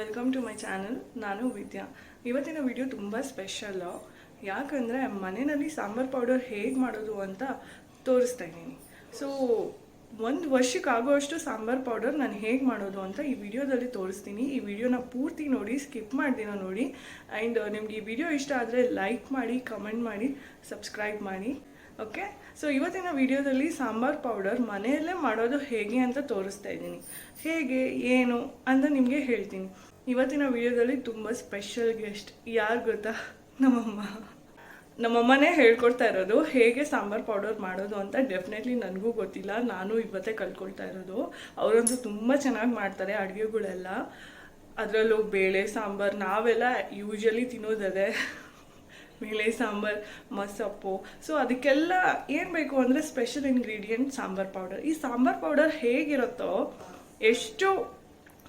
Welcome to my channel ನಾನು ವಿದ್ಯಾ. ಇವತ್ತಿನ video ತುಂಬ ಸ್ಪೆಷಲ್ಲು ಯಾಕಂದರೆ ಮನೆಯಲ್ಲಿ ಸಾಂಬಾರ್ ಪೌಡರ್ ಹೇಗೆ ಮಾಡೋದು ಅಂತ ತೋರಿಸ್ತಾ ಇದ್ದೀನಿ. ಸೊ ಒಂದು ವರ್ಷಕ್ಕೆ ಆಗೋಷ್ಟು ಸಾಂಬಾರ್ ಪೌಡರ್ ನಾನು ಹೇಗೆ ಮಾಡೋದು ಅಂತ ಈ ವಿಡಿಯೋದಲ್ಲಿ ತೋರಿಸ್ತೀನಿ. ಈ ವಿಡಿಯೋನ ಪೂರ್ತಿ ನೋಡಿ ಸ್ಕಿಪ್ ಮಾಡ್ತೀನೋ ನೋಡಿ. ಆ್ಯಂಡ್ ನಿಮ್ಗೆ ಈ ವಿಡಿಯೋ ಇಷ್ಟ ಆದರೆ ಲೈಕ್ ಮಾಡಿ ಕಮೆಂಟ್ ಮಾಡಿ ಸಬ್ಸ್ಕ್ರೈಬ್ ಮಾಡಿ. ಓಕೆ ಸೊ ಇವತ್ತಿನ ವಿಡಿಯೋದಲ್ಲಿ ಸಾಂಬಾರ್ ಪೌಡರ್ ಮನೆಯಲ್ಲೇ ಮಾಡೋದು ಹೇಗೆ ಅಂತ ತೋರಿಸ್ತಾ ಇದ್ದೀನಿ. ಹೇಗೆ, ಏನು ಅಂತ ನಿಮಗೆ ಹೇಳ್ತೀನಿ. ಇವತ್ತಿನ ವಿಡಿಯೋದಲ್ಲಿ ತುಂಬ ಸ್ಪೆಷಲ್ ಗೆಸ್ಟ್ ಯಾರು ಗೊತ್ತಾ? ನಮ್ಮಮ್ಮ. ನಮ್ಮಮ್ಮನೇ ಹೇಳ್ಕೊಡ್ತಾ ಇರೋದು, ಹೇಗೆ ಸಾಂಬಾರ್ ಪೌಡರ್ ಮಾಡೋದು ಅಂತ ಡೆಫಿನೆಟ್ಲಿ ನನಗೂ ಗೊತ್ತಿಲ್ಲ. ನಾನು ಇವತ್ತೇ ಕಲ್ತ್ಕೊಳ್ತಾ ಇರೋದು. ಅವರಂತೂ ತುಂಬ ಚೆನ್ನಾಗಿ ಮಾಡ್ತಾರೆ ಅಡುಗೆಗಳೆಲ್ಲ. ಅದರಲ್ಲೂ ಬೇಳೆ ಸಾಂಬಾರ್, ನಾವೆಲ್ಲ ಯೂಶಲಿ ತಿನ್ನೋದದೆ ಬೇಳೆ ಸಾಂಬಾರ್ ಮಸಪ್ಪು ಸೊ ಅದಕ್ಕೆಲ್ಲ ಏನು ಬೇಕು ಅಂದರೆ ಸ್ಪೆಷಲ್ ಇಂಗ್ರೀಡಿಯೆಂಟ್ ಸಾಂಬಾರ್ ಪೌಡರ್ ಈ ಸಾಂಬಾರ್ ಪೌಡರ್ ಹೇಗಿರುತ್ತೋ, ಎಷ್ಟು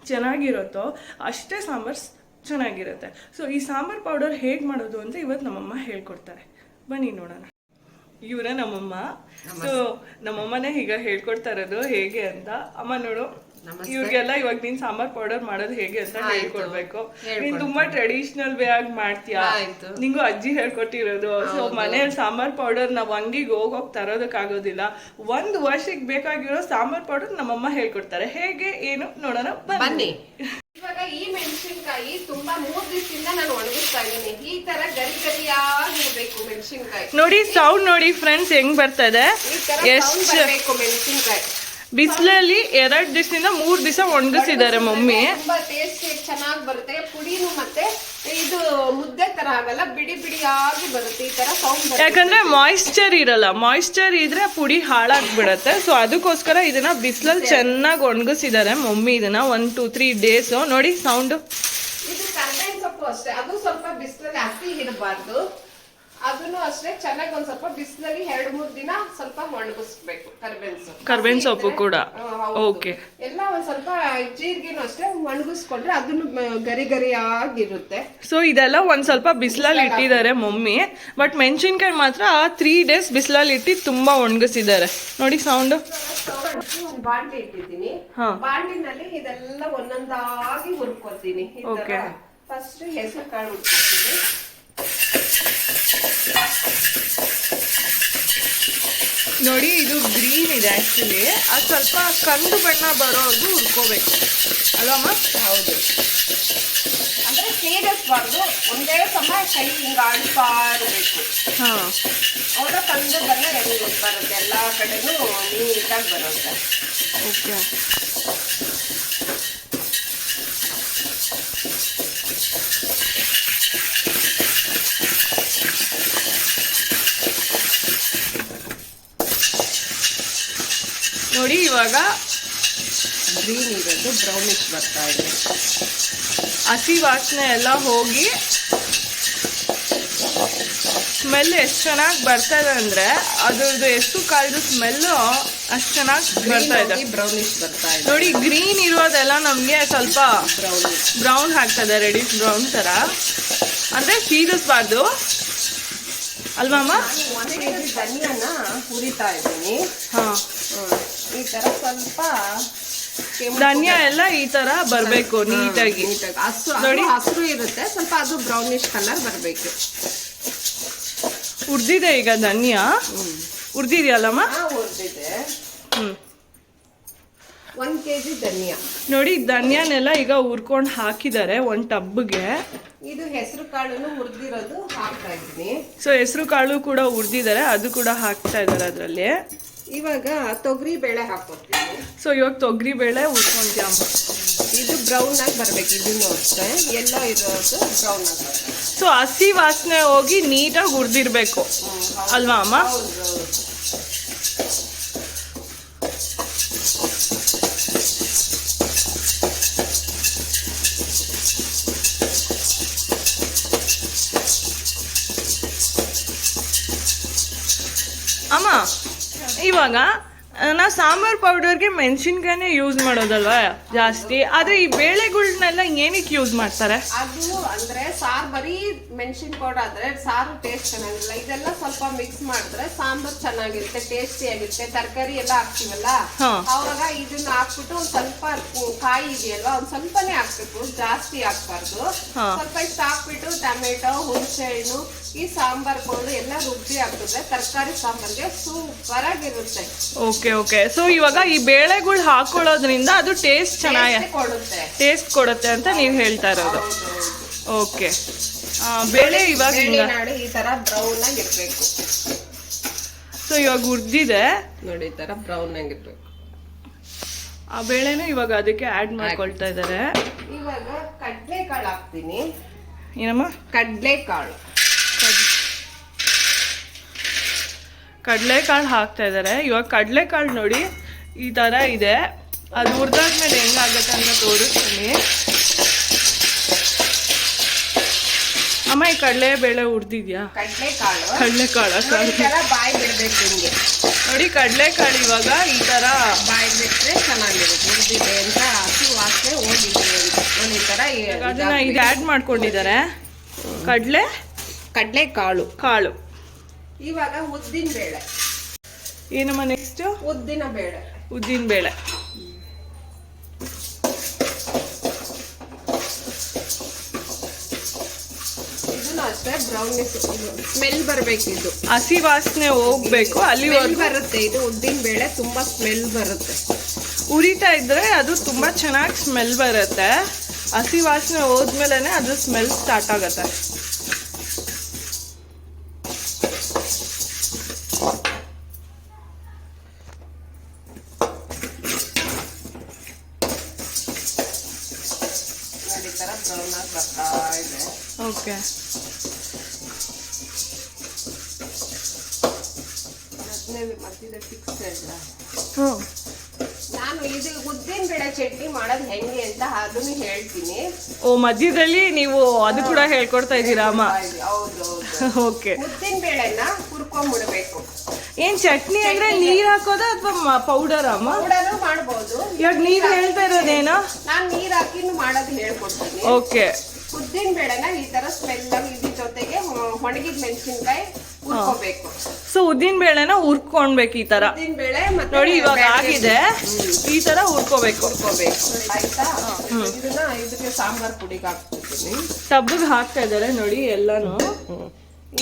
ಚೆನ್ನಾಗಿರುತ್ತೋ ಅಷ್ಟೇ ಸಾಂಬಾರ್ ಸ್- ಚೆನ್ನಾಗಿರುತ್ತೆ. ಸೊ ಈ ಸಾಂಬಾರ್ ಪೌಡರ್ ಹೇಗೆ ಮಾಡೋದು ಅಂತ ಇವತ್ತು ನಮ್ಮಮ್ಮ ಹೇಳ್ಕೊಡ್ತಾರೆ. ಬನ್ನಿ ನೋಡೋಣ. ಇವರ ನಮ್ಮಮ್ಮ. ಸೊ ನಮ್ಮಮ್ಮನೇ ಈಗ ಹೇಳ್ಕೊಡ್ತಾ ಇರೋದು ಹೇಗೆ ಅಂತ. ಅಮ್ಮ ನೋಡು. ಇವ್ರಿಗೆಲ್ಲ ಇವಾಗ ನೀನ್ ಸಾಂಬಾರ್ ಪೌಡರ್ ಮಾಡೋದು ಹೇಗೆ ಅಂತ ಹೇಳ್ಕೊಡ್ಬೇಕು. ನೀನ್ ತುಂಬಾ ಟ್ರೆಡಿಷನಲ್ ವೇ ಆಗಿ ಮಾಡ್ತೀಯಾ? ನಿಂಗು ಅಜ್ಜಿ ಹೇಳ್ಕೊಟ್ಟಿರೋದು. ಸೊ ಮನೆಯಲ್ಲಿ ಸಾಂಬಾರ್ ಪೌಡರ್ ನಾವ್ ಅಂಗಿಗೆ ಹೋಗೋಗ್ ತರೋದಕ್ಕಾಗೋದಿಲ್ಲ. ಒಂದ್ ವರ್ಷಕ್ಕೆ ಬೇಕಾಗಿರೋ ಸಾಂಬಾರ್ ಪೌಡರ್ ನಮ್ಮಮ್ಮ ಹೇಳ್ಕೊಡ್ತಾರೆ. ಹೇಗೆ ಏನು ನೋಡೋಣ ಬನ್ನಿ. ಇವಾಗ ಈ ಮೆಣಸಿನ್ಕಾಯಿ ತುಂಬಾ ಮೂರ್ ದಿವಸದಿಂದ ನಾನು ಒಣಗಿಸ್ತಾ ಇದ್ದೀನಿ. ಈ ತರ ಗರಿ ಗರಿಯಾಗಿರ್ಬೇಕು ಮೆಣಸಿನ್ಕಾಯಿ. ನೋಡಿ ಸೌಂಡ್ ನೋಡಿ ಫ್ರೆಂಡ್ಸ್ ಹೆಂಗ್ ಬರ್ತದೆ? ಇದೆ ಈ ತರ ಬರ್ಬೇಕು ಮೆಣಸಿನ್ಕಾಯಿ. ಬಿಸಿಲಲ್ಲಿ ಎರಡ್ ದಿವಸದಿಂದ ಮೂರ್ ದಿವಸ ಒಣಗಿಸಿದ್ದಾರೆ ಮಮ್ಮಿ. ತುಂಬಾ ಟೇಸ್ಟ್ ಚೆನ್ನಾಗಿ ಬರುತ್ತೆ. ಪುಡಿನು ಮತ್ತೆ ಇದು ಮುದ್ದೆ ತರ ಆಗಲ್ಲ ಬಿಡಿ ಬಿಡಿಯಾಗಿ ಬರುತ್ತೆ ಈ ತರ ಸೌಂಡ್ ಯಾಕಂದ್ರೆ ಮಾಯಿಶ್ಚರ್ ಇರಲ್ಲ. ಮಾಯಿಶ್ಚರ್ ಇದ್ರೆ ಪುಡಿ ಹಾಳಾಗ್ಬಿಡತ್ತೆ. ಸೊ ಅದಕ್ಕೋಸ್ಕರ ಇದನ್ನ ಬಿಸಿಲಲ್ಲಿ ಚೆನ್ನಾಗಿ ಒಣಗಿಸಿದ್ದಾರೆ ಮಮ್ಮಿ ಇದನ್ನ ಒನ್ ಟೂ ತ್ರೀ ಡೇಸ್ ನೋಡಿ ಸೌಂಡ್ ಇದು ಕರ್ಬೇವಿನ ಸೊಪ್ಪು ಅಷ್ಟೇ. ಅದು ಸ್ವಲ್ಪ ಬಿಸಿಲಲ್ಲಿ ಹಸಿ ಇಡಬಾರ್ದು ಅದನ್ನು ಅಷ್ಟೇ ಚೆನ್ನಾಗಿ ಒಂದ್ ಸ್ವಲ್ಪ ಬಿಸಿಲಲ್ಲಿ ಎರಡ್ ಮೂರ್ ದಿನ ಸ್ವಲ್ಪ ಒಣಗಿಸ್ಬೇಕು ಕರ್ಬೇನ್ ಸೊಪ್ಪು. ಕರ್ಬೇವಿನ ಸೊಪ್ಪು ಕೂಡ. ಓಕೆ ಎಲ್ಲ ಒಂದ್ ಸ್ವಲ್ಪ ಜೀರಿಗೆನು ಅಷ್ಟೇ ಒಣಗಿಸ್ಕೊಂಡ್ರೆ ಅದನ್ನು ಗರಿ ಗರಿ ಆಗಿರುತ್ತೆ ಸೊ ಇದೆಲ್ಲ ಒಂದ್ ಸ್ವಲ್ಪ ಬಿಸಿಲಲ್ಲಿ ಇಟ್ಟಿದ್ದಾರೆ ಮಮ್ಮಿ. ಬಟ್ ಮೆಣಸಿನ್ಕಾಯಿ ಮಾತ್ರ ತ್ರೀ ಡೇಸ್ ಬಿಸಿಲಲ್ಲಿ ಇಟ್ಟು ತುಂಬಾ ಒಣಗಿಸಿದ್ದಾರೆ. ನೋಡಿ ಸೌಂಡ್ ಬಾಂಡ್ಲಿ ಇಟ್ಟಿದ್ದೀನಿ. ಬಾಂಡ್ಲಿನಲ್ಲಿ ಇದೆಲ್ಲ ಒಂದೊಂದಾಗಿ ಹುರ್ಕೊತೀನಿ. ಫಸ್ಟ್ ಹೆಸರು ಕಾಳು ಹುರ್ಕೊತೀನಿ. ನೋಡಿ ಇದು ಗ್ರೀನ್ ಇದೆ ಆ್ಯಕ್ಚುಲಿ ಅದು ಸ್ವಲ್ಪ ಕಂದು ಬಣ್ಣ ಬರೋವರೆಗೂ ಹುರ್ಕೋಬೇಕು. ಅಲ್ವಾ ಹೌದು. ಅಂದ್ರೆ ಸೇರಿಸ್ಬಾರ್ದು ಒಂದೇ ಸಮ ಕೈ ಹಿಂಗ ಆಡ್ತಾ ಇರಬೇಕು ಹಾ. ಅವರ ಕಂದು ಬಣ್ಣ ರೆಡಿ ಬರುತ್ತೆ. ಎಲ್ಲಾ ಕಡೆನು ನೀಟಾಗಿ ಬರುತ್ತೆ. ಓಕೆ ನೋಡಿ ಇವಾಗ ಗ್ರೀನ್ ಇರೋದು ಬ್ರೌನಿಶ್ ಬರ್ತಾ ಇದೆ. ಹಸಿ ವಾಸನೆ ಎಲ್ಲ ಹೋಗಿ ಸ್ಮೆಲ್ ಎಷ್ಟು ಚೆನ್ನಾಗಿ ಬರ್ತಾ ಇದೆ ಅಂದ್ರೆ ಅದ್ರದ್ದು ಎಷ್ಟು ಕಾಯ್ದು ಸ್ಮೆಲ್ಲು ಅಷ್ಟು ಚೆನ್ನಾಗಿ ಬರ್ತಾ ಇದೆ. ಬ್ರೌನಿಶ್ ಬರ್ತಾ ಇದೆ. ನೋಡಿ ಗ್ರೀನ್ ಇರೋದೆಲ್ಲ ನಮಗೆ ಸ್ವಲ್ಪ ಬ್ರೌನ್ ಬ್ರೌನ್ ಹಾಕ್ತದೆ ರೆಡಿ ಬ್ರೌನ್ ಥರ ಅಂದರೆ ಸೀರಿಸ್ಬಾರ್ದು ಅಲ್ವಮ್ಮ ಹುರಿತಾ ಇದ್ದೀನಿ. ಹಾಂ. ಈ ತರ ಸ್ವಲ್ಪ ಧನಿಯಾ ಎಲ್ಲ ಈ ತರ ಬರಬೇಕು ನೀಟಾಗಿ. ನೋಡಿ. ಹಸಿರು ಇರುತ್ತೆ. ಸ್ವಲ್ಪ ಅದು ಬ್ರೌನಿಶ್ ಕಲರ್ ಬರಬೇಕು. ಉರ್ದಿದೆ ಈಗ ಧನಿಯಾ. ಉರ್ದಿದೆಯಲ್ಲಮ್ಮ? ಹ್ಞೂ ಒಂದ್ ಕೆಜಿ ಧನಿಯಾ. ನೋಡಿ ಧನ್ಯನೆಲ್ಲ ಈಗ ಉರ್ಕೊಂಡು ಹಾಕಿದ್ದಾರೆ ಒಂದ್ ಟಬ್ಗೆ. ಇದು ಹೆಸರು ಕಾಳು ಹುರಿದಿರೋದು ಹಾಕ್ತಾ ಇದ್ದೀನಿ. ಸೊ ಹೆಸರು ಕಾಳು ಕೂಡ ಉರ್ದಿದ್ದಾರೆ ಅದು ಕೂಡ ಹಾಕ್ತಾ ಇದ್ದಾರೆ ಅದರಲ್ಲಿ. ಇವಾಗ ತೊಗರಿ ಬೇಳೆ ಹಾಕೋತೀನಿ ಸೊ ಇವಾಗ ತೊಗರಿ ಬೇಳೆ ಹುರ್ಕೊಂತೀಯಮ್ಮ ಇದು ಬ್ರೌನ್ ಆಗಿ ಬರ್ಬೇಕು ಇದನ್ನು ಅಷ್ಟೇ ಎಲ್ಲ ಇರೋದು ಬ್ರೌನ್ ಆಗಿ ಸೊ ಹಸಿ ವಾಸನೆ ಹೋಗಿ ನೀಟಾಗಿ ಹುರಿದಿರ್ಬೇಕು. ಅಲ್ವಾ ಅಮ್ಮ? ಹೌದು ಹೌದು ಅಮ್ಮ ಸಾಂಬಾರು ಪೌಡರ್ಗೆ ಮೆಣಸಿನ್ಕಾಯಿನೇ ಯೂಸ್ ಮಾಡೋದಲ್ವಾ ಜಾಸ್ತಿ. ಆದ್ರೆ ಈ ಬೇಳೆಗಳನ್ನೆಲ್ಲ ಏನಕ್ಕೆ ಯೂಸ್ ಮಾಡ್ತಾರೆ? ಅದು ಅಂದ್ರೆ ಸಾರ್ ಬರೀ ಮೆಣಸಿನ ಪೌಡರ್ ಆದ್ರೆ ಸಾರು ಟೇಸ್ಟ್ ಚೆನ್ನಾಗಿಲ್ಲ ಇದೆಲ್ಲ ಸ್ವಲ್ಪ ಮಿಕ್ಸ್ ಮಾಡಿದ್ರೆ ಸಾಂಬಾರ್ ಚೆನ್ನಾಗಿರುತ್ತೆ ಟೇಸ್ಟಿ ಆಗಿರುತ್ತೆ ತರಕಾರಿ ಎಲ್ಲ ಹಾಕ್ತೀವಲ್ಲ. ಅವಾಗ ಇದನ್ನ ಹಾಕ್ಬಿಟ್ಟು ಒಂದ್ ಸ್ವಲ್ಪ ಕಾಯಿ ಇದೆಯಲ್ವಾ ಒಂದ್ ಸ್ವಲ್ಪನೇ ಹಾಕ್ಬೇಕು ಜಾಸ್ತಿ ಹಾಕ್ಬಾರ್ದು. ಸ್ವಲ್ಪ ಇಷ್ಟು ಹಾಕ್ಬಿಟ್ಟು ಟೊಮೆಟೊ ಹುಣಸೆ ಹಣ್ಣು ಈ ಸಾಂಬಾರ್ ಪೌಡರ್ ಎಲ್ಲ ರುಬ್ಬಿ ಹಾಕಿದ್ರೆ ತರಕಾರಿ ಸಾಂಬಾರ್ಗೆ ಸೂಪರ್ ಆಗಿರುತ್ತೆ ಓಕೆ ಓಕೆ ಸೊ ಇವಾಗ ಈ ಬೇಳೆಗಳು ಹಾಕೊಳ್ಳೋದ್ರಿಂದ ಅದು ಟೇಸ್ಟ್ ಚೆನ್ನಾಗಿ ಟೇಸ್ಟ್ ಕೊಡುತ್ತೆ ಅಂತ ನೀವು ಹೇಳ್ತಾ ಇರೋದು. ಓಕೆ ಬೇಳೆ ಇವಾಗ ಈ ತರ ಬ್ರೌನ್ ಆಗಿರ್ಬೇಕು ಸೊ ಇವಾಗ ಹುರ್ದಿದೆ ನೋಡಿ ಈ ತರ ಬ್ರೌನ್ ಆಗಿರ್ಬೇಕು ಆ ಬೇಳೆನೂ ಇವಾಗ ಅದಕ್ಕೆ ಆ್ಯಡ್ ಮಾಡ್ಕೊಳ್ತಾ ಇದ್ದಾರೆ ಇವಾಗ ಕಡ್ಲೆಕಾಳು ಹಾಕ್ತೀನಿ. ಏನಮ್ಮ? ಕಡ್ಲೆಕಾಳು. ಕಡಲೆಕಾಳು ಹಾಕ್ತಾ ಇದ್ದಾರೆ ಇವಾಗ ಕಡಲೆಕಾಳು ನೋಡಿ ಈ ಥರ ಇದೆ. ಅದು ಹುರಿದಾದ್ಮೇಲೆ ಹೆಂಗಾಗುತ್ತೆ ಅಂತ ತೋರಿಸ್ತೀನಿ. ಅಮ್ಮ ಈ ಕಡಲೆ ಬೇಳೆ ಹುರಿದಿದ್ಯಾ? ಕಡ್ಲೆಕಾಳು. ಬಾಯಿ ಬಿಡಬೇಕು ಹಿಂಗೆ ನೋಡಿ ಕಡಲೆಕಾಳು ಇವಾಗ ಈ ಥರ ಬಾಯಿ ಬಿಟ್ಟರೆ ಚೆನ್ನಾಗಿರುತ್ತೆ. ಮುರಿದಿದೆ ಅಂತ ಹಸಿ ವಾಸನೆ ಹೋಗಿದೆ ನೋಡಿ ಈ ಥರ ಅದನ್ನ ಇದು ಆ್ಯಡ್ ಮಾಡ್ಕೊಂಡಿದ್ದಾರೆ. ಕಡಲೆ? ಕಾಳು ಕಾಳು. ಇವಾಗ ಉದ್ದಿನ ಬೇಳೆ. ಏನಮ್ಮ ನೆಕ್ಸ್ಟ್ ಉದ್ದಿನ ಬೇಳೆ. ಉದ್ದಿನ ಬೇಳೆ. ಅಷ್ಟೇ ಬ್ರೌನಿಸ್ ಸ್ಮೆಲ್ ಬರಬೇಕಿದ್ದು ಇದು. ಹಸಿ ವಾಸನೆ ಹೋಗ್ಬೇಕು ಅಲ್ಲಿ ಬರುತ್ತೆ ಇದು ಉದ್ದಿನ ಬೇಳೆ ತುಂಬಾ ಸ್ಮೆಲ್ ಬರುತ್ತೆ. ಉರಿತಾ ಇದ್ರೆ ಅದು ತುಂಬಾ ಚೆನ್ನಾಗಿ ಸ್ಮೆಲ್ ಬರುತ್ತೆ. ಹಸಿ ವಾಸನೆ ಹೋದ್ಮೇಲೆ ಅದು ಸ್ಮೆಲ್ ಸ್ಟಾರ್ಟ್ ಆಗುತ್ತೆ. ಮಧ್ಯದ ಫಿಕ್ಸ್ ಹ್ಞೂ. ನಾನು ಇದು ಉದ್ದಿನ ಬೇಳೆ ಚಟ್ನಿ ಮಾಡೋದು ಹೆಂಗೆ ಅಂತ ಅದನ್ನು ಹೇಳ್ತೀನಿ. ಓ ಮಧ್ಯದಲ್ಲಿ ನೀವು ಅದು ಕೂಡ ಹೇಳ್ಕೊಡ್ತಾ ಇದ್ದೀರಾ ಅಮ್ಮ? ಹೌದು ಹೌದು. ಓಕೆ. ಉದ್ದಿನ ಬೇಳೆನ ಹುರ್ಕೊಂಡ್ಬಿಡ್ಬೇಕು ಏನ್ ಚಟ್ನಿ ಅಂದ್ರೆ ನೀರ್ ಹಾಕೋದ ಅಥವಾ ಪೌಡರ್ ಅಮ್ಮ? ಪೌಡರು ಮಾಡ್ಬೋದು. ಇವಾಗ ನೀವ್ ಹೇಳ್ತಾ ಇರೋದೇನೋ? ನಾನು ನೀರ್ ಹಾಕಿನು ಮಾಡೋದು ಹೇಳ್ಕೊಡ್ತೀನಿ. ಓಕೆ. ಉದ್ದಿನ ಬೇಳೆನ ಈ ತರ ಸ್ಮೆಲ್ ಇದ್ರ ಜೊತೆಗೆ ಒಣಗಿದ ಮೆಣಸಿನ್ಕಾಯಿ ಹುರ್ಕೋಬೇಕು. ಸೊ ಉದ್ದಿನ ಬೇಳೆನ ಹುರ್ಕೊಳ್ಬೇಕು ಈ ತರ. ಉದ್ದಿನ ಬೇಳೆ ಮತ್ತೆ ನೋಡಿ ಇವಾಗ ಆಗಿದೆ. ಈ ತರ ಹುರ್ಕೋಬೇಕು. ಹುರ್ಕೋಬೇಕು. ಆಯ್ತಾ? ಇದನ್ನ ಇದಕ್ಕೆ ಸಾಂಬಾರ್ ಪುಡಿಗೆ ಹಾಕ್ತಿದ್ದೀನಿ ಟಬ್ಬಿಗೆ ಹಾಕ್ತಾ ಇದಾರೆ ನೋಡಿ ಎಲ್ಲಾನು.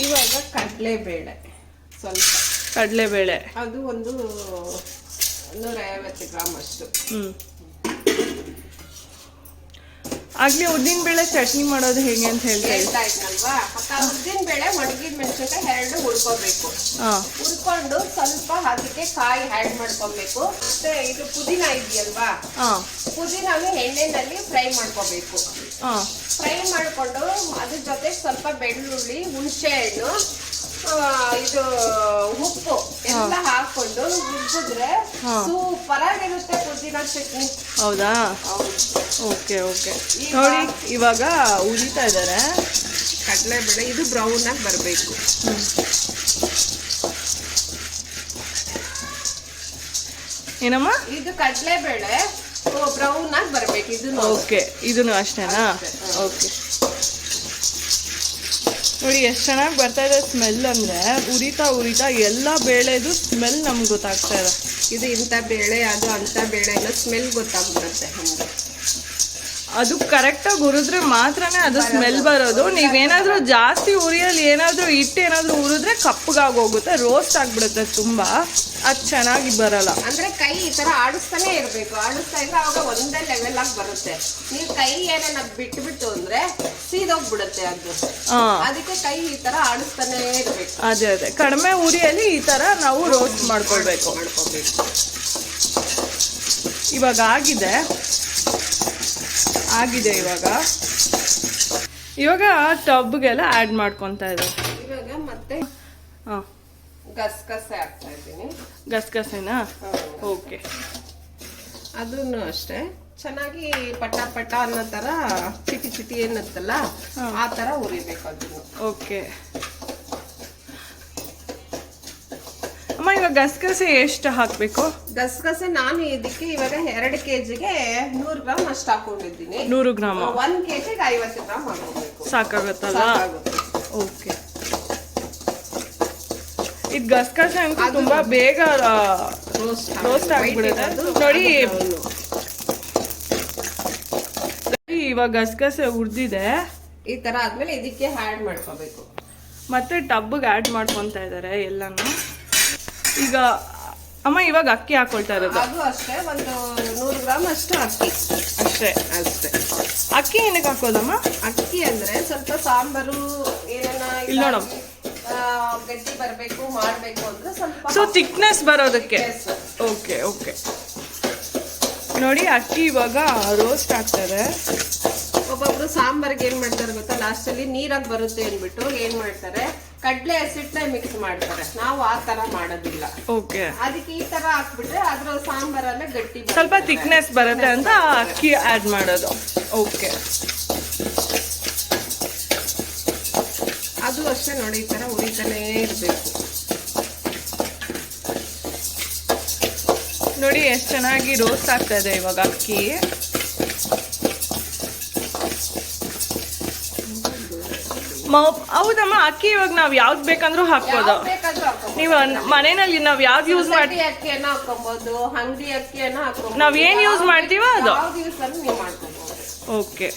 ಇವಾಗ ಕಡಲೆ ಬೇಳೆ ಸ್ವಲ್ಪ. ಕಡಲೆಬೇಳೆ. ಅದು ಒಂದು ನೂರ ಐವತ್ತು ಗ್ರಾಮ್ ಅಷ್ಟು. ಆಗ್ಲಿ ಉದ್ದಿನ ಬೇಳೆ ಚಟ್ನಿ ಮಾಡೋದು ಹೇಗೆ ಅಂತ ಹೇಳ್ತಾ ಇದ್ನಲ್ವಾ? ಉದ್ದಿನ ಬೇಳೆ ಒಣಗಿದ ಮೆಣಸಿನ್ಕಾಯಿ ಎರಡು ಹುರ್ಕೋಬೇಕು. ಹುರ್ಕೊಂಡು ಸ್ವಲ್ಪ ಅದಕ್ಕೆ ಕಾಯಿ ಆಡ್ ಮಾಡ್ಕೊಬೇಕು. ಮತ್ತೆ ಇದು ಪುದೀನ ಇದೆಯಲ್ವಾ? ಪುದೀನ ಪುದೀನಾನು ಎಣ್ಣೆನಲ್ಲಿ ಫ್ರೈ ಮಾಡ್ಕೋಬೇಕು. ಫ್ರೈ ಮಾಡ್ಕೊಂಡು ಅದ್ರ ಜೊತೆ ಸ್ವಲ್ಪ ಬೆಳ್ಳುಳ್ಳಿ ಹುಣಸೆ ಹಣ್ಣು ಇದು ಎಲ್ಲ ಹಾಕೊಂಡು ರುಬ್ಬಿದ್ರೆ. ಸೂಪರ್ ಆಗಿರುತ್ತೆ ಪುದೀನ ಚಟ್ನಿ ಹೌದಾ? Okay okay. ನೋಡಿ ಇವಾಗ ಉರಿತಾ ಇದ್ದಾರೆ. ಕಡಲೆಬೇಳೆ ಇದು ಬ್ರೌನ್ ಆಗಿ ಬರಬೇಕು. ಏನಮ್ಮ? ಇದು ಕಡಲೆ ಕಡಲೆಬೇಳೆ ಬ್ರೌನ್ ಆಗಿ ಬರ್ಬೇಕು. ಇದು ಓಕೆ ಇದನ್ನು ಅಷ್ಟೇನಾ? ಓಕೆ. ನೋಡಿ, ಎಷ್ಟು ಚೆನ್ನಾಗಿ ಬರ್ತಾ ಇದೆ ಸ್ಮೆಲ್ ಅಂದ್ರೆ ಉರಿತಾ ಉರಿತಾ ಎಲ್ಲ ಬೇಳೆದು ಸ್ಮೆಲ್ ನಮ್ಗೆ ಗೊತ್ತಾಗ್ತಾ ಇದೆ. ಇದು ಇಂಥ ಬೇಳೆ, ಅದು ಅಂತ ಬೇಳೆ ಎಲ್ಲ ಸ್ಮೆಲ್ ಗೊತ್ತಾಗ್ಬಿಡುತ್ತೆ ಹಂಗೆ ಅದು ಕರೆಕ್ಟಾಗಿ ಉರಿದ್ರೆ ಮಾತ್ರನೇ ಅದು ಸ್ಮೆಲ್ ಬರೋದು. ನೀವೇನಾದರೂ ಜಾಸ್ತಿ ಉರಿಯಲ್ಲಿ ಏನಾದರೂ ಇಟ್ಟು ಏನಾದ್ರೂ ಉರಿದ್ರೆ ಕಪ್ಪಗಾಗಿ ಹೋಗುತ್ತೆ ರೋಸ್ಟ್ ಆಗ್ಬಿಡುತ್ತೆ ತುಂಬಾ. ಅದು ಚೆನ್ನಾಗಿ ಬರಲ್ಲ. ಅಂದ್ರೆ ಕೈ ಈ ತರ ಆಡಿಸ್ತಾನೆ ಇರ್ಬೇಕು. ಆಡಿಸ್ತಾ ಇದ್ರೆ ಅವಾಗ ಒಂದೇ ಲೆವೆಲ್ ಆಗಿ ಬರುತ್ತೆ. ನೀವು ಕೈ ಏನೇನ ಬಿಟ್ಬಿಟ್ಟು ಅಂದ್ರೆ ಸೀದೋಗ್ಬಿಡುತ್ತೆ ಅದು. ಅದಕ್ಕೆ ಕೈ ಈ ತರ ಆಡಿಸ್ತಾನೆ ಇರ್ಬೇಕು. ಅದೇ ಅದೇ. ಕಡಿಮೆ ಉರಿಯಲ್ಲಿ ಈ ತರ ನಾವು ರೋಸ್ಟ್ ಮಾಡ್ಕೊಳ್ಬೇಕು. ಮಾಡ್ಕೋಬೇಕು ಇವಾಗ ಆಗಿದೆ. ಆಗಿದೆ ಇವಾಗ. ಇವಾಗ ಟಬ್ಗೆಲ್ಲ ಆ್ಯಡ್ ಮಾಡ್ಕೊತಾ ಇದ್ದಾರೆ. ಇವಾಗ ಮತ್ತೆ ಹಾಂ. ಗಸಗಸೆ ಹಾಕ್ತಾ ಇದ್ದೀನಿ. ಗಸಗಸೆನಾ? ಓಕೆ. ಅದನ್ನು ಅಷ್ಟೇ. ಚೆನ್ನಾಗಿ ಪಟ ಪಟ ಅನ್ನೋ ತರ ಚಿಟಿ ಚಿಟಿ ಏನತ್ತಲ್ಲ ಆ ತರ ಉರಿಬೇಕು ಅದನ್ನು. ಓಕೆ ಅಮ್ಮ ಅಮ್ಮ ಇವಾಗ ಗಸಗಸೆ ಎಷ್ಟು ಹಾಕಬೇಕು? ಗಸಗಸೆ ನಾನು ಇದಕ್ಕೆ ಇವಾಗ ಎರಡು ಕೆಜಿಗೆ ನೂರು ಗ್ರಾಮ್ ಅಷ್ಟು ಹಾಕೊಂಡಿದ್ದೀನಿ. ನೂರು ಗ್ರಾಮ್. ಒಂದ್ ಕೆಜಿಗೆ ಐವತ್ತು ಗ್ರಾಮ್ ಹಾಕೋಬೇಕು ಸಾಕಾಗುತ್ತಲ್ಲ ಸಾಕಾಗುತ್ತೆ. ಓಕೆ. ಇದು ಗಸಗಸೆ ಅಂತೂ ತುಂಬಾ ಬೇಗ ರೋಸ್ಟ್ ರೋಸ್ಟ್ ಆಗಿಬಿಡುತ್ತೆ. ನೋಡಿ. ಇವಾಗ ಗಸಗಸೆ ಹುರಿದಿದೆ ಈ ತರ ಆದ್ಮೇಲೆ ಇದಕ್ಕೆ ಆ್ಯಡ್ ಮಾಡ್ಕೋಬೇಕು. ಮತ್ತೆ ಟಬ್ಗೆ ಆ್ಯಡ್ ಮಾಡ್ಕೊತಾ ಇದ್ದಾರೆ ಎಲ್ಲಾನು. ಈಗ ಅಮ್ಮ ಇವಾಗ ಅಕ್ಕಿ ಹಾಕೊಳ್ತಾ ಇರೋದು. ಅದು ಅಷ್ಟೇ ಒಂದು ನೂರು ಗ್ರಾಮ್ ಅಷ್ಟು ಅಕ್ಕಿ. ಅಷ್ಟೇ ಅಷ್ಟೇ. ಅಕ್ಕಿ ಏನಕ್ಕೆ ಹಾಕೋದಮ್ಮ? ಅಕ್ಕಿ ಅಂದ್ರೆ ಸ್ವಲ್ಪ ಸಾಂಬಾರು ಏನೇನ ಇಲ್ಲ ನೋಡಮ್ಮ. ಗಟ್ಟಿ ಬರಬೇಕು ಮಾಡಬೇಕು ಅಂದ್ರೆ ಸ್ವಲ್ಪ ಸೊ ತಿಕ್ನೆಸ್ ಬರೋದಕ್ಕೆ? ಓಕೆ ಓಕೆ ನೋಡಿ ಅಕ್ಕಿ ಇವಾಗ ರೋಸ್ಟ್ ಆಗ್ತಾರೆ ಒಬ್ಬೊಬ್ರು ಸಾಂಬಾರ್ಗೆ ಏನು ಮಾಡ್ತಾರೆ ಗೊತ್ತಾ? ಲಾಸ್ಟಲ್ಲಿ ನೀರಾಗಿ ಬರುತ್ತೆ ಅಂದ್ಬಿಟ್ಟು ಏನು ಮಾಡ್ತಾರೆ? ಕಡ್ಲೆ ಹಸಿಟ್ಟೆ ಮಿಕ್ಸ್ ಮಾಡ್ತಾರೆ. ನಾವು ಆ ತರ ಮಾಡೋದಿಲ್ಲ. ಓಕೆ ಅದಕ್ಕೆ ಈ ತರ ಹಾಕ್ಬಿಟ್ರೆ ಅದ್ರ ಸಾಂಬಾರಲ್ಲೇ ಗಟ್ಟಿ ಸ್ವಲ್ಪ ಥಿಕ್ನೆಸ್ ಬರುತ್ತೆ ಅಂತ ಅಕ್ಕಿ ಆ್ಯಡ್ ಮಾಡೋದು. ಓಕೆ ಅದು ಅಷ್ಟೇ ನೋಡಿ ಈ ತರ ಉರಿತಾನೇ ಇರಬೇಕು. ನೋಡಿ ಎಷ್ಟು ಚೆನ್ನಾಗಿ ರೋಸ್ಟ್ ಆಗ್ತಾ ಇದೆ ಇವಾಗ ಅಕ್ಕಿ. ಹೌದಮ್ಮ ಅಕ್ಕಿ ಇವಾಗ ನಾವು ಯಾವ್ದು ಬೇಕಂದ್ರೂ ಹಾಕ್ಬೋದು. ನೀವು ಮನೆಯಲ್ಲಿ ನಾವು ಯಾವ್ದು ಯೂಸ್ ಮಾಡಿ ಅಕ್ಕಿಯನ್ನ ಹಾಕೊಬಹುದು ಅಂಗಡಿ ಅಕ್ಕಿಯನ್ನ ಹಾಕಬಹುದು ನಾವ್ ಏನ್ ಯೂಸ್ ಮಾಡ್ತೀವೋ ಅದು. ಯೂಸ್ ಅನ್ನು ನೀವು ಮಾಡ್ಕೋಬಹುದು ಓಕೆ.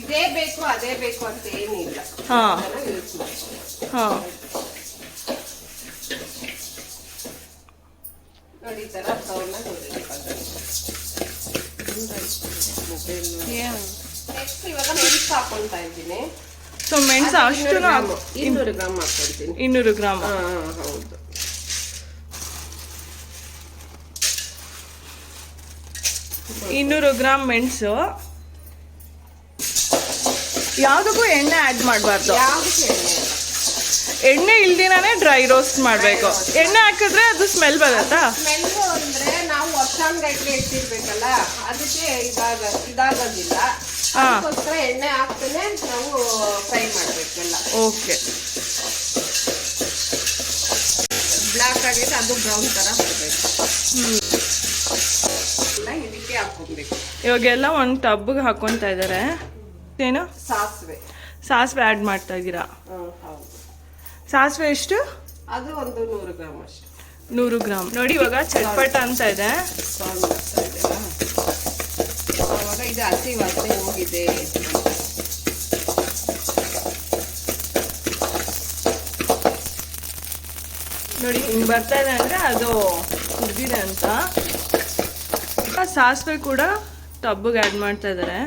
ಇದೇ ಬೇಕು ಅದೇ ಬೇಕು ಅಂತ ಏನಿಲ್ಲ. ಹಾ. ಯೂಸ್ ಹಾ. ನೋಡಿ ಈ ತರ ಬ್ರೌನ್ ಆಗಿ ನೆಕ್ಸ್ಟ್ ಇವಾಗ ಮೆಣಸು ಹಾಕೊಂತಾ ಇದ್ದೀನಿ. ಸೊ ಮೆಣಸು ಅಷ್ಟು ಇನ್ನೂರು ಗ್ರಾಮ್. ಇನ್ನೂರು ಗ್ರಾಮ್ ಹೌದು. ಇನ್ನೂರು ಗ್ರಾಮ್ ಮೆಣಸು. ಯಾವುದಕ್ಕೂ ಎಣ್ಣೆ ಆ್ಯಡ್ ಮಾಡಬಾರ್ದು. ಎಣ್ಣೆ ಇಲ್ದಿನೇ ಇಲ್ದಿನಾನೇ ಡ್ರೈ ರೋಸ್ಟ್ ಮಾಡಬೇಕು. ಎಣ್ಣೆ ಹಾಕಿದ್ರೆ ಅದು ಸ್ಮೆಲ್ ಬರುತ್ತಾ? ಸ್ಮೆಲ್ ಅಂದ್ರೆ ನಾವು ವರ್ಷಾನ್ಗಟ್ಲೆ ಇಟ್ಟಿರ್ಬೇಕಲ್ಲ ಅದಕ್ಕೆ ಇದಾಗ ಇದಾಗೋದಿಲ್ಲ. ಅದಕ್ಕೋಸ್ಕರ ಎಣ್ಣೆ ಹಾಕ್ತೇನೆ ನಾವು ಫ್ರೈ ಮಾಡಬೇಕೆಲ್ಲ. ಓಕೆ. ಬ್ಲ್ಯಾಕ್ ಆಗಿದೆ ಅದು ಬ್ರೌನ್ ಥರ ಬರಬೇಕು ಎಲ್ಲ ಇದಕ್ಕೆ ಹಾಕೊಬೇಕು ಇವಾಗೆಲ್ಲ ಒಂದು ಟಬ್ಗೆ ಹಾಕೊತಾ ಇದ್ದಾರೆ ಏನು? ಸಾಸಿವೆ. ಸಾಸಿವೆ ಆ್ಯಡ್ ಮಾಡ್ತಾ ಇದ್ದೀರಾ? ಸಾಸಿವೆ ಎಷ್ಟು? ಅದು ಒಂದು ನೂರು ಗ್ರಾಮ್ ಅಷ್ಟು. ನೂರು ಗ್ರಾಮ್. ನೋಡಿ ಇವಾಗ ಚಟ್ಪಟ ಅಂತ ಇದೆ. ಇದು ಹಸಿ ವಾಸನೆ ಹೋಗಿದೆ. ನೋಡಿ ಹಿಂಗ್ ಬರ್ತಾ ಇದೆ ಅಂದ್ರೆ ಅದು ಹುರಿದಿದೆ ಅಂತ. ಸಾಸಿವೆ ಕೂಡ ಟಬ್ಗೆ ಆಡ್ ಮಾಡ್ತಾ ಇದ್ದಾರೆ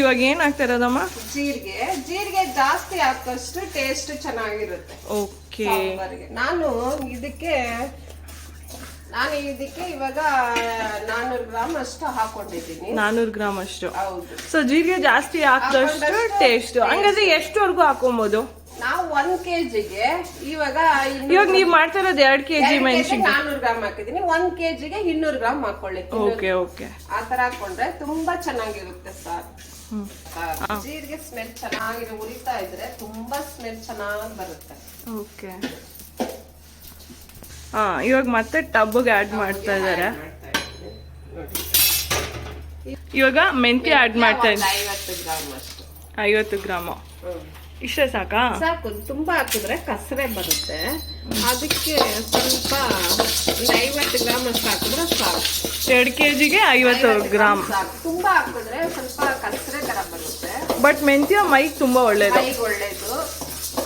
ಇವಾಗ ಏನ್ ಆಗ್ತಾ ಇರೋದಮ್ಮ? ಜೀರಿಗೆ. ಜೀರಿಗೆ ಜಾಸ್ತಿ ಹಾಕಷ್ಟು ಟೇಸ್ಟ್ ಚೆನ್ನಾಗಿರುತ್ತೆ. ಓಕೆ ನಾನು ಇದಕ್ಕೆ ನಾನು ಇದಕ್ಕೆ ಇವಾಗ ನಾನೂರು ಗ್ರಾಮ್ ಅಷ್ಟು ಹಾಕೊಂಡಿದ್ದೀನಿ. ನಾನೂರು ಗ್ರಾಮ್ ಅಷ್ಟು. ಹೌದು. ಸೊ ಜೀರಿಗೆ ಜಾಸ್ತಿ ಹಾಕಿದಷ್ಟು ಟೇಸ್ಟ್ ಹಂಗಾದ್ರೆ ಎಷ್ಟುವರೆಗೂ ಹಾಕೊಬೋದು? ನಾವು ಒಂದ್ ಕೆಜಿಗೆ ಇವಾಗ ಇವಾಗ ನೀವು ಮಾಡ್ತಾ ಇರೋದು ಎರಡ್ ಕೆಜಿ ಮೆಣಸಿನ ನಾನೂರು ಗ್ರಾಮ್ ಹಾಕಿದೀನಿ ಒಂದ್ ಕೆಜಿಗೆ ಇನ್ನೂರು ಗ್ರಾಮ್ ಹಾಕೊಳ್ಳಿ. ಓಕೆ ಓಕೆ ಆ ತರ ಹಾಕೊಂಡ್ರೆ ತುಂಬಾ ಚೆನ್ನಾಗಿರುತ್ತೆ ಸರ್. ಜೀರಿಗೆ ಸ್ಮೆಲ್ ಚೆನ್ನಾಗಿರೋ ಉರಿತಾ ಇದ್ರೆ ತುಂಬಾ ಸ್ಮೆಲ್ ಚೆನ್ನಾಗಿ ಬರುತ್ತೆ. ಓಕೆ ಹಾ ಇವಾಗ ಮತ್ತೆ ಟಬ್ಗೆ ಆ್ಯಡ್ ಮಾಡ್ತಾ ಇದ್ದಾರೆ. ಇವಾಗ ಮೆಂತ್ಯ ಆ್ಯಡ್ ಮಾಡ್ತಾ ಇದ್ದಾರೆ ಐವತ್ತು ಗ್ರಾಮ್. ಇಷ್ಟೇ ಸಾಕಾ? ಸಾಕು ತುಂಬಾ ಹಾಕಿದ್ರೆ ಕಸರೆ ಬರುತ್ತೆ. ಅದಕ್ಕೆ ಸ್ವಲ್ಪ ಐವತ್ತು ಗ್ರಾಮ್ ಅಷ್ಟು ಹಾಕಿದ್ರೆ ಸಾಕು. ಎರಡು ಕೆ ಜಿಗೆ ಐವತ್ತು ಗ್ರಾಮ್ ತುಂಬಾ ಹಾಕಿದ್ರೆ ಸ್ವಲ್ಪ ಕಸರೆ ತರ ಬರುತ್ತೆ. ಬಟ್ ಮೆಂತ್ಯ ಮೈಗೆ ತುಂಬಾ ಒಳ್ಳೇದು. ಒಳ್ಳೇದು.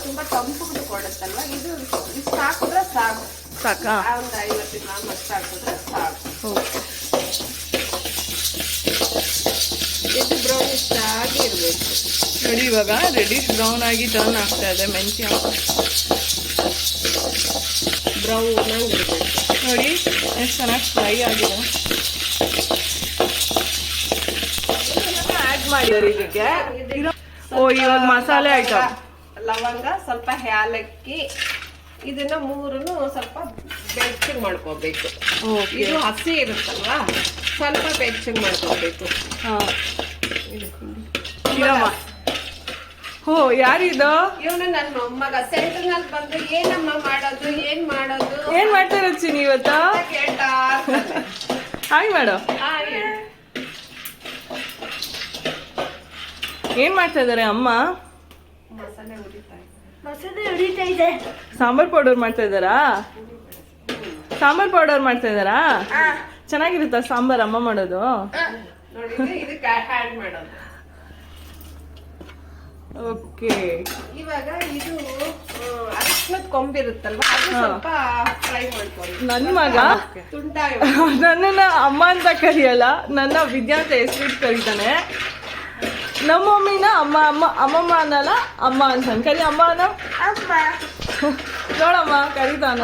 ತುಂಬಾ ತಂಪು ಕೊಡುತ್ತಲ್ವ ಇದು ಇಷ್ಟು ಹಾಕಿದ್ರೆ ಸಾಕು. ಸಾಕಾ? ಆ ಒಂದು ಐವತ್ತು ಗ್ರಾಮ್ ಅಷ್ಟು ಹಾಕಿದ್ರೆ ಸಾಕು ಓಕೆ ಇದು ಬ್ರೌನ್ ಇಷ್ಟ ಆಗಿ ಇರಬೇಕು ನೋಡಿ ಇವಾಗ ರೆಡಿಶ್ ಬ್ರೌನ್ ಆಗಿ ಟರ್ನ್ ಆಗ್ತಾ ಇದೆ ಮೆಂತ್ಯ. ಬ್ರೌನ್ ಆಗಿ ಇರಬೇಕು ನೋಡಿ ಎಷ್ಟು ಚೆನ್ನಾಗಿ ಫ್ರೈ ಆಗಿದೆ. ಆ್ಯಡ್ ಮಾಡಿದ್ದಾರೆ ಇದಕ್ಕೆ ಓ ಇವಾಗ ಮಸಾಲೆ ಐಟಮ್ ಲವಂಗ ಸ್ವಲ್ಪ ಏಲಕ್ಕಿ ಇದನ್ನ ಮೂರನ್ನು ಸ್ವಲ್ಪ ಬೆಚ್ಚಗೆ ಮಾಡ್ಕೋಬೇಕು. ಇದು ಹಸಿ ಇರುತ್ತಲ್ವಾ? ಸ್ವಲ್ಪ ಬೆಚ್ಚಗೆ ಮಾಡ್ಕೋಬೇಕು. ಹಾಂ. ಯಾರಿದು? ಇವನು ನನ್ನ ಮೊಮ್ಮಗ. ಸೆಂಟ್ರಲ್ ಬಂದು ಏನಮ್ಮ ಮಾಡೋದು ಏನ್ ಮಾಡೋದು? ಏನ್ ಮಾಡ್ತಾ ಇರೋದು ಇವತ್ತು? ಕೇಳ್ತಾ. ಹಾಯ್ ಮಾಡು. ಏನ್ ಮಾಡ್ತಾ ಇದಾರೆ ಅಮ್ಮ? ಮಸಾಲೆ ಹುರಿತಾ ಸಾಂಬಾರ್ ಪೌಡರ್ ಮಾಡ್ತಾ ಇದ್ದಾರಾ? ಸಾಂಬಾರ್ ಪೌಡರ್ ಮಾಡ್ತಾ ಇದ್ದಾರಾ? ಚೆನ್ನಾಗಿರುತ್ತಾ ಸಾಂಬಾರ್ ಅಮ್ಮ ಮಾಡೋದು? ಓಕೆ. ಇವಾಗ ಇದು ಅರಿಶಿನದ ಕೊಂಬಿರುತ್ತಲ್ವಾ ಅದು ಸ್ವಲ್ಪ ಫ್ರೈ ಮಾಡ್ಕೊಂಡು ನನ್ ಮಗ? ನನ್ನನ್ನ ಅಮ್ಮ ಅಂತ ಕರಿಯಲ್ಲ ನನ್ನ ವಿದ್ಯಾರ್ಥಿ ಹೆಸರು ಹೆಸರಿಟ್ಟು ಕರೀತಾನೆ ನಮ್ಮ ಮಮ್ಮಿನ ಅಮ್ಮ ಅಮ್ಮ ಅಮ್ಮಮ್ಮ ಅನ್ನಲ್ಲ ಅಮ್ಮ ಅಂತ ಕರಿ ಅಮ್ಮ ಅನ್ನೋ? ಅಮ್ಮ. ನೋಡಮ್ಮ ಕರಿತಾನ.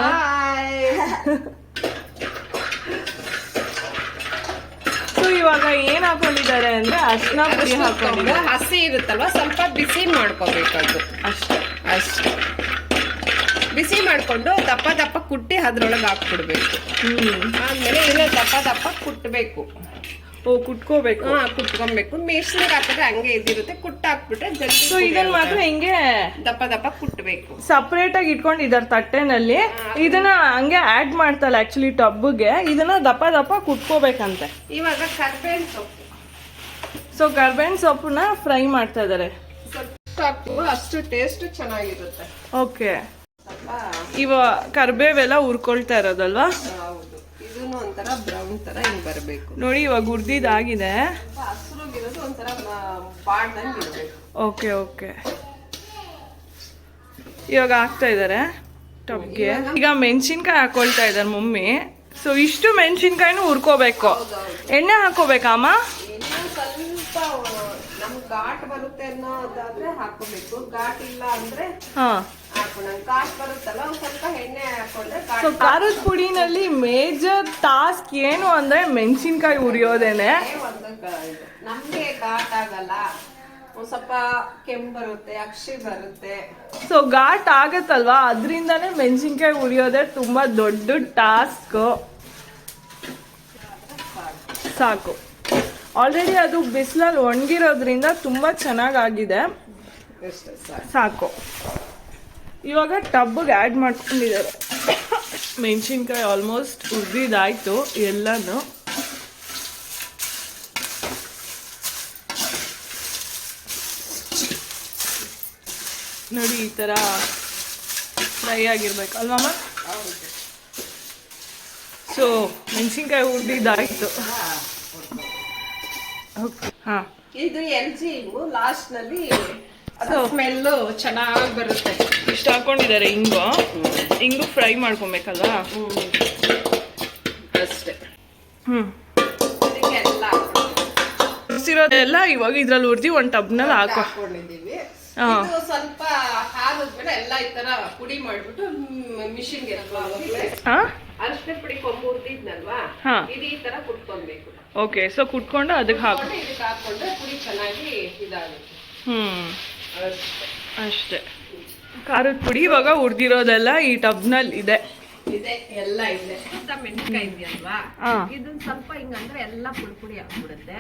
ಸೊ ಇವಾಗ ಏನ್ ಹಾಕೊಂಡಿದ್ದಾರೆ ಅಂದ್ರೆ ಅರ್ಶಿನ ಪುಡಿ ಹಾಕೊಂಡಿದ್ದಾರೆ. ಹಸಿ ಇರುತ್ತಲ್ವಾ? ಸ್ವಲ್ಪ ಬಿಸಿ ಮಾಡ್ಕೋಬೇಕು ಅದು ಅಷ್ಟೇ. ಅಷ್ಟೇ. ಬಿಸಿ ಮಾಡ್ಕೊಂಡು ದಪ್ಪ ದಪ್ಪ ಕುಟ್ಟಿ ಅದ್ರೊಳಗೆ ಹಾಕ್ಬಿಡ್ಬೇಕು. ಹ್ಮ್. ಆದ್ಮೇಲೆ ಇನ್ನೂ ದಪ್ಪ ದಪ್ಪ ಕುಟ್ಟಬೇಕು ಓ ಕುಟ್ಕೋಬೇಕು. ಹಾ ಕುಟ್ಕೊಬೇಕು. ಮಿಕ್ಸಿಗೆ ಹಾಕಿದ್ರೆ ಹಂಗೆ ಇದಿರುತ್ತೆ. ಕುಟ್ಟ ಹಾಕ್ಬಿಟ್ರೆ ಜಲ್ದಿ ಸೊ ಇದನ್ನ ಮಾತ್ರ ಹಿಂಗೆ ದಪ್ಪ ದಪ್ಪ ಕುಟ್ಬೇಕು. ಸಪ್ರೇಟ್ ಆಗಿ ಇಟ್ಕೊಂಡಿದ್ದಾರೆ ತಟ್ಟೆನಲ್ಲಿ ಇದನ್ನ ಹಂಗೆ ಆಡ್ ಮಾಡ್ತಲ್ಲ ಆಕ್ಚುಲಿ ಟಬ್ಗೆ. ಇದನ್ನ ದಪ್ಪ ದಪ್ಪ ಕುಟ್ಕೋಬೇಕಂತೆ. ಇವಾಗ ಕರ್ಬೇವಿನ ಸೊಪ್ಪು. ಸೊ ಕರ್ಬೇವಿನ ಸೊಪ್ಪನ್ನ ಫ್ರೈ ಮಾಡ್ತಾ ಇದ್ದಾರೆ ಅಷ್ಟು ಟೇಸ್ಟ್ ಚೆನ್ನಾಗಿರುತ್ತೆ. ಓಕೆ ಇವ ಕರ್ಬೇವೆಲ್ಲ ಉರ್ಕೊಳ್ತಾ ಇರೋದಲ್ವಾ? ಹೌದು ಇದನ್ನು ಒಂಥರ ಬ್ರೌನ್ ತರ ಹಿಂಗ್ ಬರಬೇಕು. ನೋಡಿ ಇವಾಗ ಹುರ್ದಿದ್ದಾಗಿದೆ. ಹಸಿರುಗಿರೋದು ಒಂಥರ ಬಾಡ್ದಂಗೆ ಇರಬೇಕು. Okay okay. ಇವಾಗ ಹಾಕ್ತಾ ಇದ್ದಾರೆ ಟಬ್ಗೆ. ಈಗ ಮೆಣಸಿನ್ಕಾಯಿ ಹಾಕೊಳ್ತಾ ಇದ್ದಾರೆ ಮಮ್ಮಿ. ಸೊ ಇಷ್ಟು ಮೆಣಸಿನ್ಕಾಯಿನೂ ಹುರ್ಕೋಬೇಕು. ಎಣ್ಣೆ ಹಾಕೋಬೇಕಾ ಅಮ್ಮ? ಸ್ವಲ್ಪ ನಮ್ಗೆ ಘಾಟ್ ಬರುತ್ತೆ ಅನ್ನೋದಾದ್ರೆ ಹಾಕೋಬೇಕು ಘಾಟ್ ಇಲ್ಲ ಅಂದ್ರೆ ಹಾ. ಸೊ ಖಾರದ ಪುಡಿನಲ್ಲಿ ಮೇಜರ್ ಟಾಸ್ಕ್ ಏನು ಅಂದ್ರೆ ಮೆಣಸಿನ್ಕಾಯಿ ಉರಿಯೋದೇನೆ? ನಮ್ಗೆ ಘಾಟ್ ಆಗಲ್ಲ. ಸ್ವಲ್ಪ ಕೆಮ್ಮು ಬರುತ್ತೆ ಅಕ್ಷಿ ಬರುತ್ತೆ. ಸೊ ಘಾಟ್ ಆಗತ್ತಲ್ವಾ? ಅದರಿಂದಾನೇ ಮೆಣಸಿನ್ಕಾಯಿ ಉರಿಯೋದೇ ತುಂಬಾ ದೊಡ್ಡ ಟಾಸ್ಕ್ ಸಾಕು. ಆಲ್ರೆಡಿ ಅದು ಬಿಸಿಲಲ್ಲಿ ಒಣಗಿರೋದ್ರಿಂದ ತುಂಬ ಚೆನ್ನಾಗಾಗಿದೆ. ಸಾಕು. ಇವಾಗ ಟಬ್ಗೆ ಆ್ಯಡ್ ಮಾಡ್ಕೊಂಡಿದ್ದಾರೆ. ಮೆಣಸಿನ್ಕಾಯಿ ಆಲ್ಮೋಸ್ಟ್ ಉರಿದಾಯ್ತು ಎಲ್ಲನೂ. ನೋಡಿ ಈ ಥರ ಫ್ರೈ ಆಗಿರ್ಬೇಕು ಅಲ್ವಮ್ಮ ಸೊ ಮೆಣಸಿನ್ಕಾಯಿ ಉರ್ದಿದ್ದಾಯ್ತು. ಓಕೆ ಹಾಂ. ಇದು ಎಲ್ ಜಿ ಲಾಸ್ಟ್ ಅದು ಸ್ಮೆಲ್ಲು ಸ್ಮೆಲ್ ಚೆನ್ನಾಗಿ ಬರುತ್ತೆ. ಇಷ್ಟು ಹಾಕೊಂಡಿದ್ದಾರೆ ಹಿಂಗು ಹಿಂಗು ಫ್ರೈ ಮಾಡ್ಕೊಬೇಕಲ್ವಾ? ಅಷ್ಟೇ. ಹ್ಞೂ ಎಲ್ಲ ಇವಾಗ ಇದ್ರಲ್ಲಿ ಉರ್ದಿ ಒಂದು ಟಬ್ನಲ್ಲಿ ಹಾಕೋ. ಇದು ಸ್ವಲ್ಪ ಹಾಲು ಎಲ್ಲ ಈ ತರ ಪುಡಿ ಮಾಡ್ಬಿಟ್ಟು ಮಿಷಿನ್ಗೆ ಹಾಂ ಅರಿಶಿನ ಪುಡಿ ಕೊಂಬು ಹುರಿದಿದ್ನಲ್ವಾ? ಹಾ. ಇದು ಈ ತರ ಕುಟ್ಕೊಬೇಕು ಓಕೆ ಸೊ ಕುಟ್ಕೊಂಡು ಅದಕ್ಕೆ ಹಾಕು ಕುಟ್ಕೊಂಡು ಇದಕ್ಕೆ ಹಾಕೊಂಡ್ರೆ ಪುಡಿ ಚೆನ್ನಾಗಿ ಇದಾಗುತ್ತೆ. ಹ್ಞೂ ಅಷ್ಟೇ. ಅಷ್ಟೇ. ಖಾರದ ಪುಡಿ ಇವಾಗ ಉರ್ದಿರೋದೆಲ್ಲ ಈ ಟಬ್ನಲ್ಲಿ ಇದೆ. ಇದೆ ಎಲ್ಲ ಇದೆ. ಮೆಣಸಿನಕಾಯಿ ಇದೆಯಲ್ವಾ? ಇದನ್ನ ಸ್ವಲ್ಪ ಹಿಂಗಂದ್ರೆ ಎಲ್ಲ ಪುಡಿ ಪುಡಿ ಆಗ್ಬಿಡುತ್ತೆ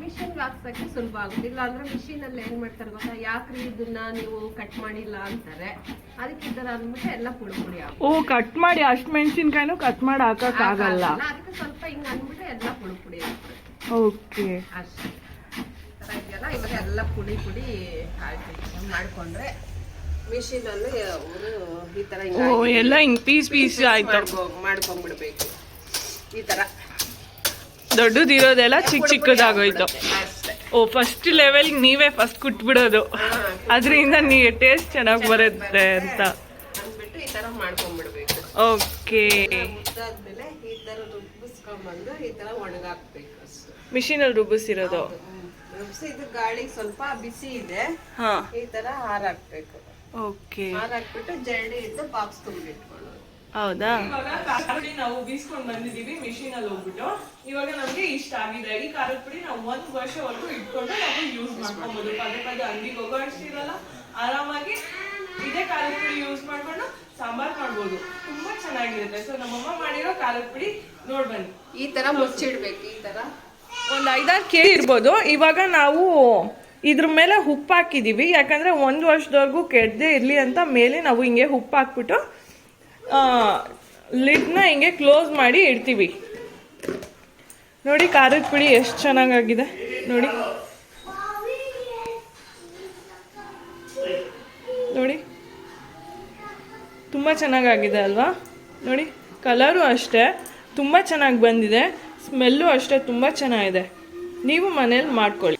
ಮಿಷಿನ್ ಹಾಕ್ಸಕ್ಕೆ ಸುಲಭ ಆಗುದಿಲ್ಲ ಅಂದ್ರೆ ಮಿಷಿನ್ ಅಲ್ಲಿ ಏನ್ ಮಾಡ್ತಾರೆ ಗೊತ್ತಾ? ಯಾಕ್ರಿ ಇದನ್ನ ನೀವು ಕಟ್ ಮಾಡಿಲ್ಲ ಅಂತಾರೆ. ಅದಕ್ಕೆ ಇದರ ಅಂದ್ಬಿಟ್ಟು ಎಲ್ಲ ಪುಡಿ ಪುಡಿ ಆಗುತ್ತೆ ಓ ಕಟ್ ಮಾಡಿ ಅಷ್ಟು ಮೆಣಸಿನ್ಕಾಯಿನೂ ಕಟ್ ಮಾಡಿ ಹಾಕೋಕ್ಕಾಗಲ್ಲ ಅದಕ್ಕೆ ಸ್ವಲ್ಪ ಹಿಂಗ್ ಅಂದ್ಬಿಟ್ಟು ಎಲ್ಲ ಪುಡಿ ಪುಡಿ ಆಗ್ಬಿಡುತ್ತೆ. ಓಕೆ. ಅಷ್ಟೇ. ಇವಾಗ ಎಲ್ಲ ಪುಡಿ ಪುಡಿ ಮಾಡ್ಕೊಂಡ್ರೆ ಮಿಷಿನ್ ಅಲ್ಲಿ ಅವರು ಈ ಹಿಂಗ್ ಓ ಎಲ್ಲ ಹಿಂಗೆ ಪೀಸ್ ಪೀಸ್ ಆಯ್ತು. ಮಾಡ್ಕೊ- ಮಾಡ್ಕೊಂಡ್ಬಿಡ್ಬೇಕು. ಈ ತರ. ದೊಡ್ಡದಿರೋದೆಲ್ಲ ಚಿಕ್ಕ ಚಿಕ್ಕದಾಗೋಯ್ತು. ಓ ಫಸ್ಟ್ ಲೆವೆಲ್ ನೀವೇ ಫಸ್ಟ್ ಕುಟ್ಬಿಡೋದು. ಅದರಿಂದ ನೀ ಟೇಸ್ಟ್ ಚೆನ್ನಾಗಿ ಬರುತ್ತೆ ಅಂತ. ಅಂದ್ಬಿಟ್ಟು ಈ ತರ ಮಾಡ್ಕೊಂಡ್ಬಿಡ್ಬೇಕು. ಓಕೆ. ಮುದ್ದಾದ್ಮೇಲೆ ಈ ತರ ರುಬ್ಬಿಸ್ಕೊಂಡ್ಬಂದು ಈ ತರ ಒಣಗಾಕ್ಬೇಕು ಮಿಷಿನಲ್ಲಿ ರುಬ್ಬಿಸಿರೋದು. ರುಬ್ಬಿಸಿ ಇದು ಗಾಳಿಗೆ ಸ್ವಲ್ಪ ಬಿಸಿ ಇದೆ. ಈ ತರ ಹಾರಾಕ್ಬೇಕು. ಓಕೆ. ಹಾರಾಕ್ಬಿಟ್ಟು ಜರಡಿ ಇಟ್ಟು ಬಾಕ್ಸ್ ತುಂಬಿಟ್ಕೊಳ್ಳೋದು. ಹೌದಾ? ಖಾರದ ಪುಡಿ ನಾವು ಬೀಸ್ಕೊಂಡು ಬಂದಿದ್ದೀವಿ ಮಿಷಿನ್ ಅಲ್ಲಿ ಹೋಗ್ಬಿಟ್ಟು. ಇವಾಗ ನಮ್ಗೆ ಇಷ್ಟ ಆಗಿದೆ. ಈ ಖಾರದ ಪುಡಿ ನಾವು ಒಂದ್ ವರ್ಷವರೆಗೂ ಇಟ್ಕೊಂಡು ನಾವು ಯೂಸ್ ಮಾಡ್ಕೊಬಹುದು ಪದೇ ಪದೇ ಅಂಗಡಿಗೆ ಹೋಗೋ ಅಷ್ಟಿರಲ್ಲ ಆರಾಮಾಗಿ ಇದೇ ಖಾರದ ಪುಡಿ ಯೂಸ್ ಮಾಡ್ಕೊಂಡು ಸಾಂಬಾರ್ ಮಾಡ್ಬೋದು. ತುಂಬಾ ಚೆನ್ನಾಗಿರುತ್ತೆ. ಸೊ ನಮ್ಮಮ್ಮ ಮಾಡಿರೋ ಖಾರದ ಪುಡಿ ನೋಡ್ಬನ್ನಿ ಈ ತರ ಮುಚ್ಚಿಡ್ಬೇಕು ಈ ತರ. ಒಂದ್ ಐದಾರು ಕೆ ಇರ್ಬೋದು. ಇವಾಗ ನಾವು ಇದ್ರ ಮೇಲೆ ಉಪ್ಪು ಹಾಕಿದ್ದೀವಿ ಯಾಕಂದರೆ ಒಂದು ವರ್ಷದವರೆಗೂ ಕೆಡದೆ ಇರಲಿ ಅಂತ ಮೇಲೆ ನಾವು ಹಿಂಗೆ ಉಪ್ಪು ಹಾಕ್ಬಿಟ್ಟು ಲಿಡ್ನ ಹಿಂಗೆ ಕ್ಲೋಸ್ ಮಾಡಿ ಇಡ್ತೀವಿ. ನೋಡಿ, ಖಾರದ ಪುಡಿ ಎಷ್ಟು ಚೆನ್ನಾಗಾಗಿದೆ. ನೋಡಿ. ನೋಡಿ. ತುಂಬ ಚೆನ್ನಾಗಾಗಿದೆ ಅಲ್ವಾ? ನೋಡಿ, ಕಲರು ಅಷ್ಟೇ. ತುಂಬ ಚೆನ್ನಾಗಿ ಬಂದಿದೆ. ಸ್ಮೆಲ್ಲು ಅಷ್ಟೇ, ತುಂಬ ಚೆನ್ನಾಗಿದೆ. ನೀವು ಮನೇಲಿ ಮಾಡ್ಕೊಳ್ಳಿ.